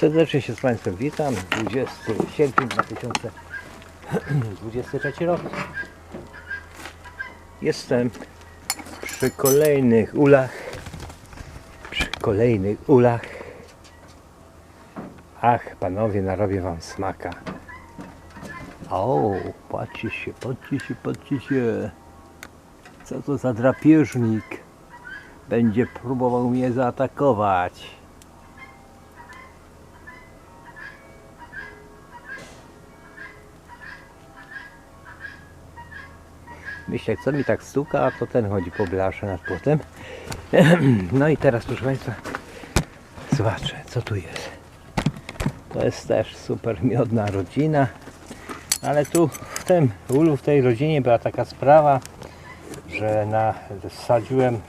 Serdecznie się z Państwem witam. 20 sierpień 2023 rok. Jestem przy kolejnych ulach. Przy kolejnych ulach. Ach, panowie, narobię wam smaka. O, patrzcie się, patrzcie się, patrzcie się. Co to za drapieżnik? Będzie próbował mnie zaatakować. Myślę, co mi tak stuka, a to ten chodzi po blasze nad płotem. No i teraz, proszę Państwa, zobaczę, co tu jest. To jest też super miodna rodzina. Ale tu w tym ulu, w tej rodzinie była taka sprawa, że na, wsadziłem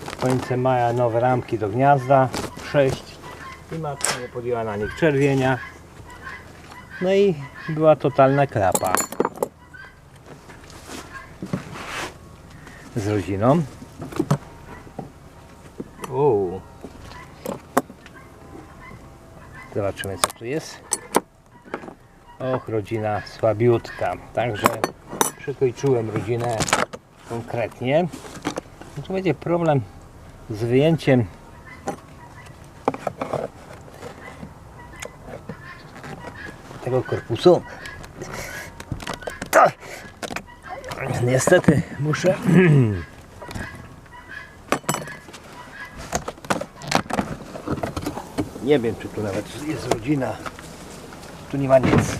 w końcu maja nowe ramki do gniazda, 6 i matka nie podjęła na nich czerwienia. No i była totalna klapa. Z rodziną. Uuu. Zobaczymy co tu jest. Och, rodzina słabiutka. Także przykończyłem rodzinę konkretnie. No tu będzie problem z wyjęciem tego korpusu. To Niestety muszę. Nie wiem, czy tu nawet jest rodzina. Tu nie ma nic.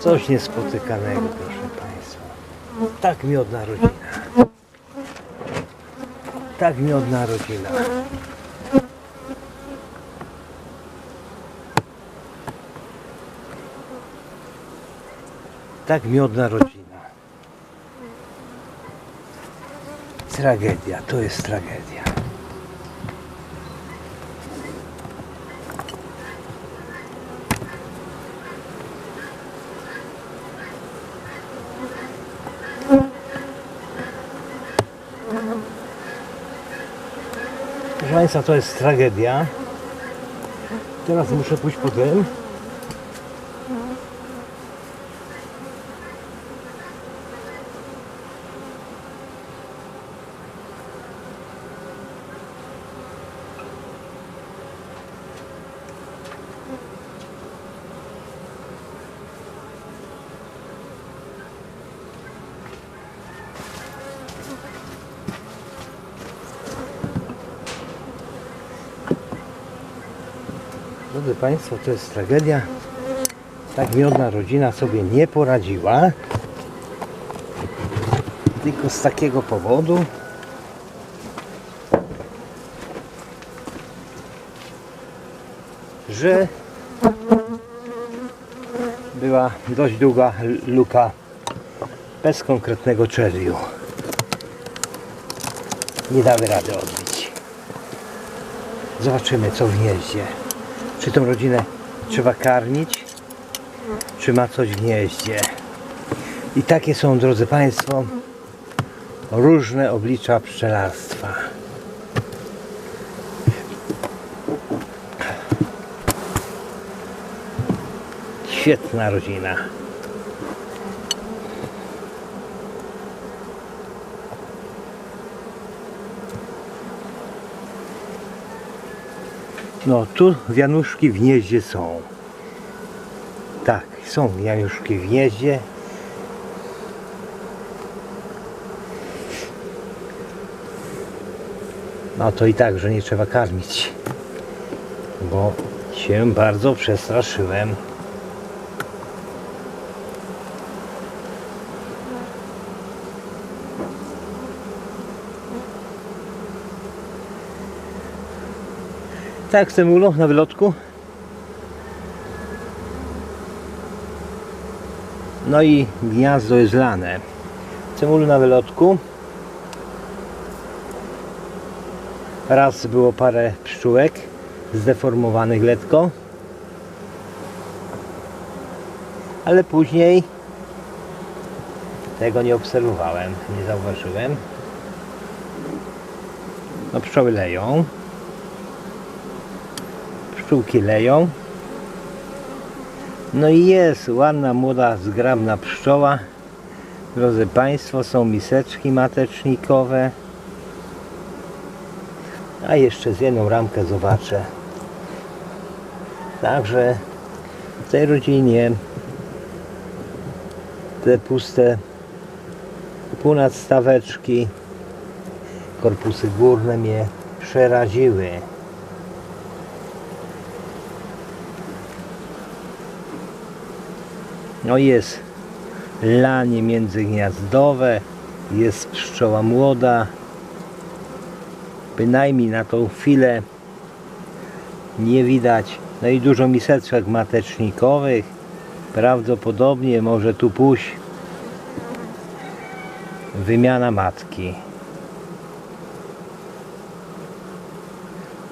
Coś niespotykanego, proszę Państwa. Tak miodna rodzina. Tak miodna rodzina. Tak miodna rodzina. Tragedia, to jest tragedia. Państwa, to jest tragedia. Teraz muszę pójść po tym. Drodzy Państwo, to jest tragedia. Tak miodna rodzina sobie nie poradziła. Tylko z takiego powodu, że była dość długa luka bez konkretnego czerwiu. Nie dały rady odbić. Zobaczymy co w gnieździe. Czy tą rodzinę trzeba karmić? Czy ma coś w gnieździe? I takie są, drodzy Państwo, różne oblicza pszczelarstwa. Świetna rodzina. No tu wianuszki w gnieździe są. Tak, są wianuszki w gnieździe. No to i tak, że nie trzeba karmić. Bo się bardzo przestraszyłem. Tak, w tym ulu na wylotku. No i gniazdo jest lane. W tym ulu na wylotku. Raz było parę pszczółek zdeformowanych letko. ale później tego nie obserwowałem, nie zauważyłem. No pszczoły leją. Pszczółki leją. No i jest ładna, młoda, zgrabna pszczoła. Drodzy Państwo, są miseczki matecznikowe. A jeszcze z jedną ramkę zobaczę. Także w tej rodzinie te puste półnadstaweczki, korpusy górne mnie przeraziły. No jest lanie międzygniazdowe, jest pszczoła młoda. Bynajmniej na tą chwilę nie widać. No i dużo miseczek matecznikowych. Prawdopodobnie może tu pójść wymiana matki.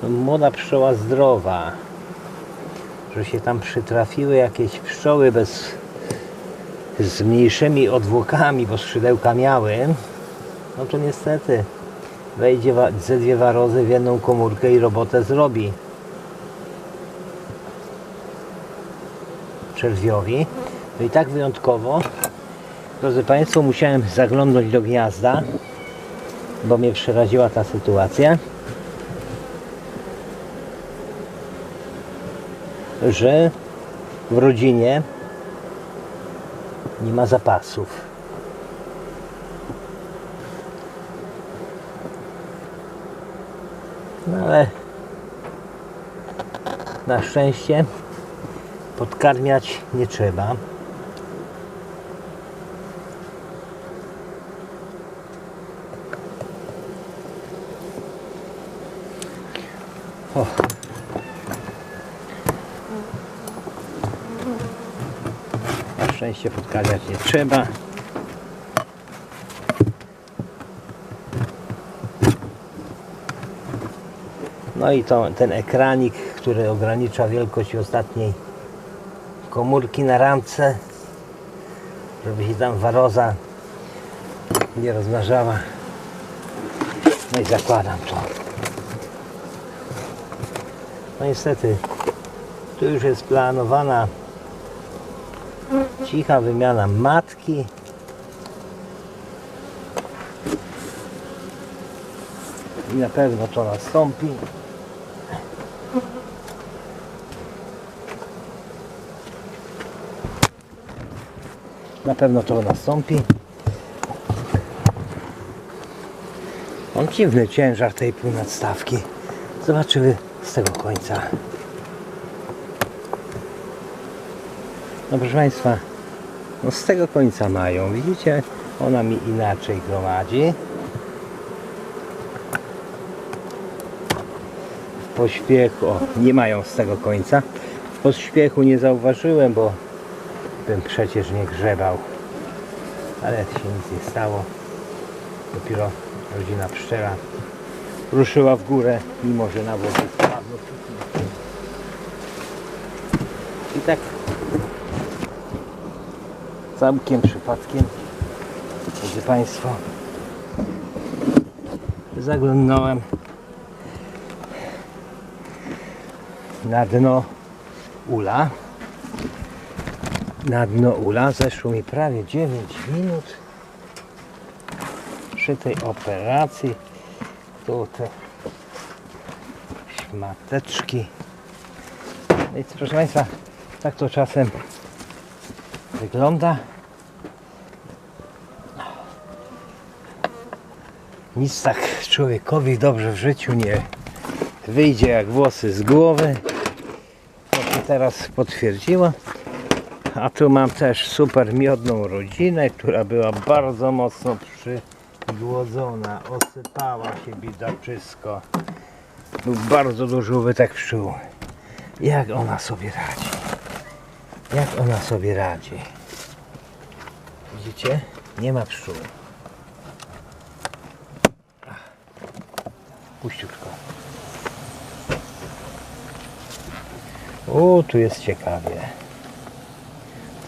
No, młoda pszczoła zdrowa. Że się tam przytrafiły jakieś pszczoły bez z mniejszymi odwłokami, bo skrzydełka miały, no to niestety wejdzie ze dwie warozy w jedną komórkę i robotę zrobi. Czerwiowi. No i tak wyjątkowo, drodzy Państwo, musiałem zaglądnąć do gniazda, bo mnie przeraziła ta sytuacja, że w rodzinie nie ma zapasów. No ale na szczęście podkarmiać nie trzeba. Szczęście podkarmiać nie trzeba. No i to, ten ekranik, który ogranicza wielkość ostatniej komórki na ramce, żeby się tam waroza nie rozmnażała. No i zakładam to. No niestety, tu już jest planowana cicha wymiana matki. I na pewno to nastąpi. Na pewno to nastąpi. On dziwny ciężar tej półnadstawki. Zobaczymy z tego końca. No proszę Państwa, no z tego końca mają, widzicie? Ona mi inaczej gromadzi. W pośpiechu, o, nie mają z tego końca. W pośpiechu nie zauważyłem, bo bym przecież nie grzebał. Ale się nic nie stało. Dopiero rodzina pszczela ruszyła w górę, mimo że na wodę spadło. I tak całkiem przypadkiem, drodzy Państwo, zaglądnąłem na dno ula. Na dno ula zeszło mi prawie 9 minut przy tej operacji. Tu te szmateczki. No i proszę Państwa, tak to czasem wygląda. Nic tak człowiekowi dobrze w życiu nie wyjdzie jak włosy z głowy. To się teraz potwierdziło. A tu mam też super miodną rodzinę, która była bardzo mocno przygłodzona. Osypała się biedaczysko. Był bardzo duży ubytek pszczół. Jak ona sobie radzi? Jak ona sobie radzi? Widzicie? Nie ma pszczół. Puściutko. O, tu jest ciekawie.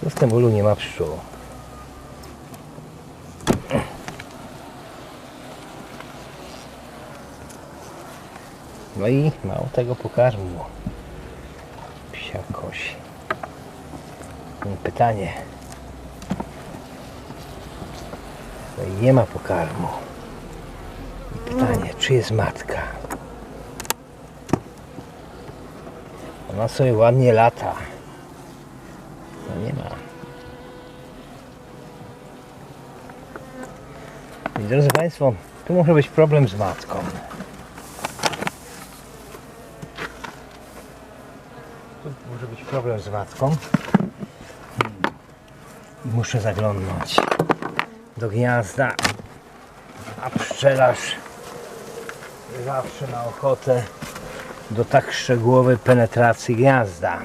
Tu w tym ulu nie ma pszczół. No i mało tego pokarmu. Psia kosi. I pytanie. No i nie ma pokarmu. Pytanie, czy jest matka? Ona sobie ładnie lata. No nie ma. I drodzy Państwo, tu może być problem z matką. Tu może być problem z matką. I muszę zaglądnąć do gniazda. A pszczelarz zawsze ma ochotę do tak szczegółowej penetracji gniazda.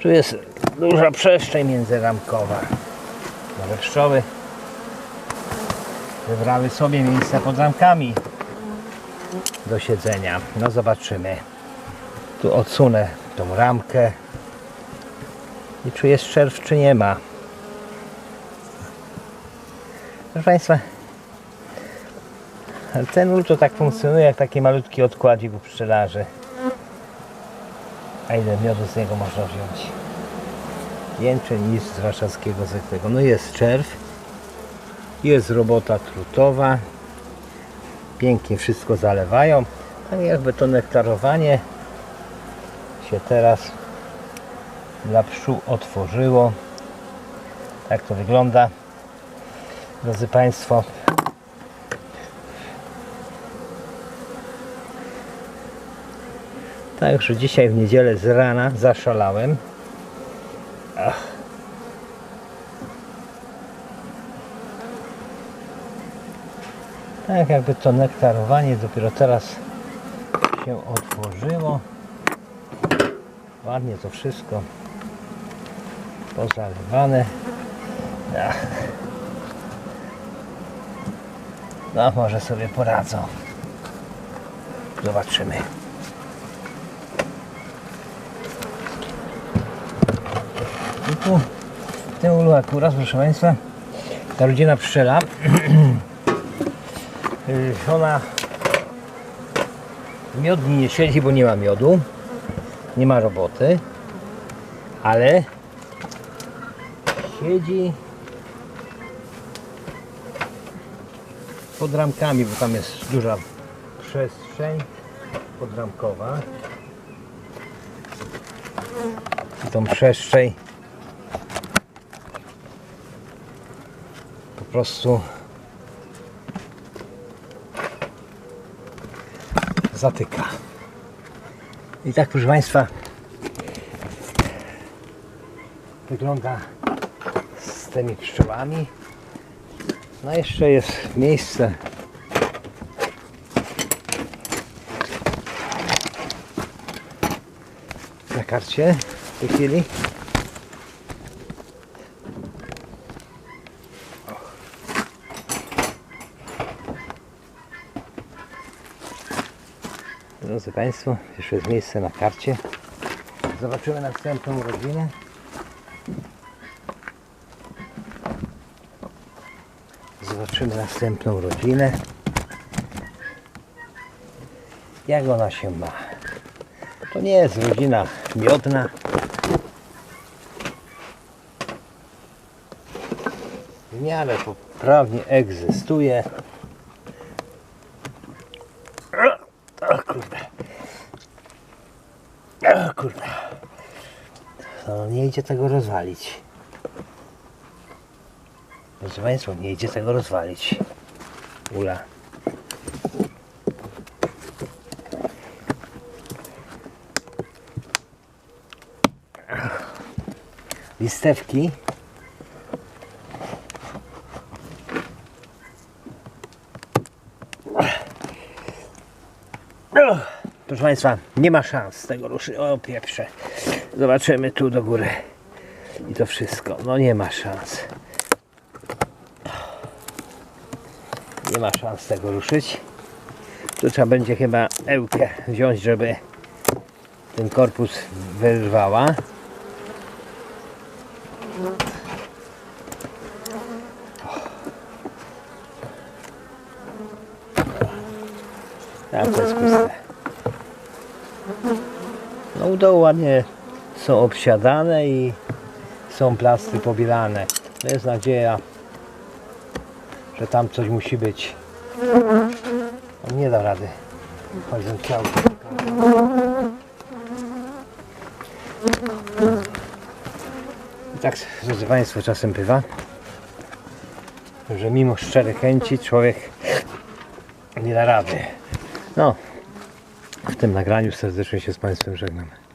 Tu jest duża przestrzeń międzyramkowa. Ale pszczoły wybrały sobie miejsce pod ramkami do siedzenia. No zobaczymy. Tu odsunę tą ramkę i czy jest czerw, czy nie ma. Proszę Państwa, ten to tak funkcjonuje jak taki malutki odkładzik u pszczelarzy. A ile miodu z niego można wziąć? Więcej niż z warszawskiego zwykłego. No jest czerw, jest robota trutowa, pięknie wszystko zalewają. Tak jakby to nektarowanie się teraz dla pszczół otworzyło. Tak to wygląda. Drodzy Państwo, Także dzisiaj w niedzielę z rana zaszalałem. Ach. Tak jakby to nektarowanie dopiero teraz się otworzyło. Ładnie to wszystko pozalewane. Ach. No może sobie poradzą. Zobaczymy. Tu w tym ulu akurat, proszę Państwa, ta rodzina pszczela, y, ona miod nie siedzi, bo nie ma miodu, nie ma roboty, ale siedzi pod ramkami, bo tam jest duża przestrzeń podramkowa. I tą przestrzeń prostu zatyka. I tak proszę Państwa wygląda z tymi pszczołami. No jeszcze jest miejsce na karcie w tej chwili. Drodzy Państwo, jeszcze jest miejsce na karcie. Zobaczymy następną rodzinę. Zobaczymy następną rodzinę. Jak ona się ma? To nie jest rodzina miodna. W miarę poprawnie egzystuje. O kurde. O kurde. No, nie idzie tego rozwalić. Proszę Państwa, nie idzie tego rozwalić. Ula. Listewki. Proszę Państwa, nie ma szans tego ruszyć. O pieprze. Zobaczymy tu do góry. I to wszystko. No nie ma szans. Nie ma szans tego ruszyć. Tu trzeba będzie chyba ełkę wziąć, żeby ten korpus wyrwała. Tam to jest puste. No udało ładnie są obsiadane i są plastry pobielane. To jest nadzieja, że tam coś musi być. On nie da rady. Choćbym chciał. I tak, drodzy Państwo, czasem bywa, że mimo szczerych chęci człowiek nie da rady. No, w tym nagraniu serdecznie się z Państwem żegnam.